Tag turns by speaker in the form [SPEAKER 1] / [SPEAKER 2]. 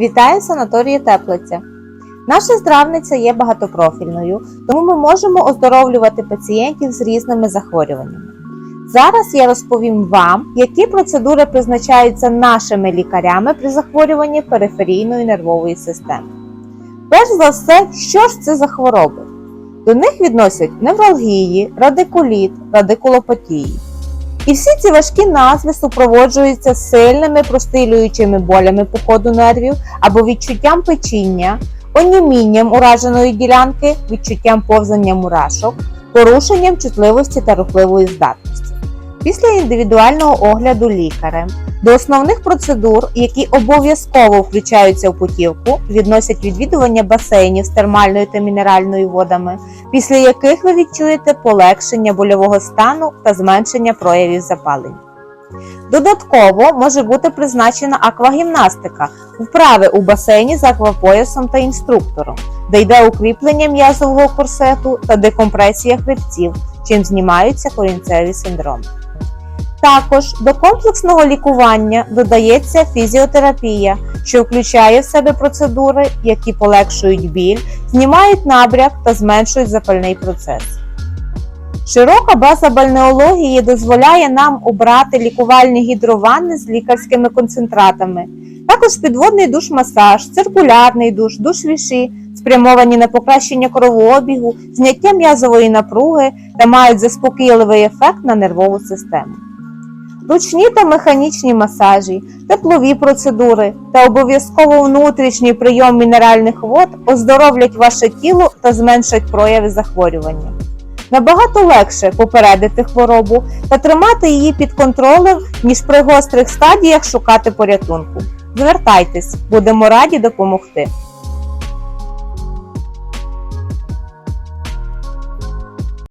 [SPEAKER 1] Вітаю в санаторії Теплиця. Наша здравниця є багатопрофільною, тому ми можемо оздоровлювати пацієнтів з різними захворюваннями. Зараз я розповім вам, які процедури призначаються нашими лікарями при захворюванні периферійної нервової системи. Перш за все, що ж це за хвороби? До них відносять невралгії, радикуліт, радикулопатії. І всі ці важкі назви супроводжуються сильними простилюючими болями по ходу нервів або відчуттям печіння, онімінням ураженої ділянки, відчуттям повзання мурашок, порушенням чутливості та рухливої здатності. Після індивідуального огляду лікарем до основних процедур, які обов'язково включаються в путівку, відносять відвідування басейнів з термальною та мінеральною водами, після яких ви відчуєте полегшення больового стану та зменшення проявів запалення. Додатково може бути призначена аквагімнастика, вправи у басейні з аквапоясом та інструктором, де йде укріплення м'язового корсету та декомпресія хребців, чим знімаються корінцеві синдроми. Також до комплексного лікування додається фізіотерапія, що включає в себе процедури, які полегшують біль, знімають набряк та зменшують запальний процес. Широка база бальнеології дозволяє нам обрати лікувальні гідрованни з лікарськими концентратами, також підводний душ-масаж, циркулярний душ, душ віші, спрямовані на покращення кровообігу, зняття м'язової напруги та мають заспокійливий ефект на нервову систему. Ручні та механічні масажі, теплові процедури та обов'язково внутрішній прийом мінеральних вод оздоровлять ваше тіло та зменшать прояви захворювання. Набагато легше попередити хворобу та тримати її під контролем, ніж при гострих стадіях шукати порятунку. Звертайтесь, будемо раді допомогти.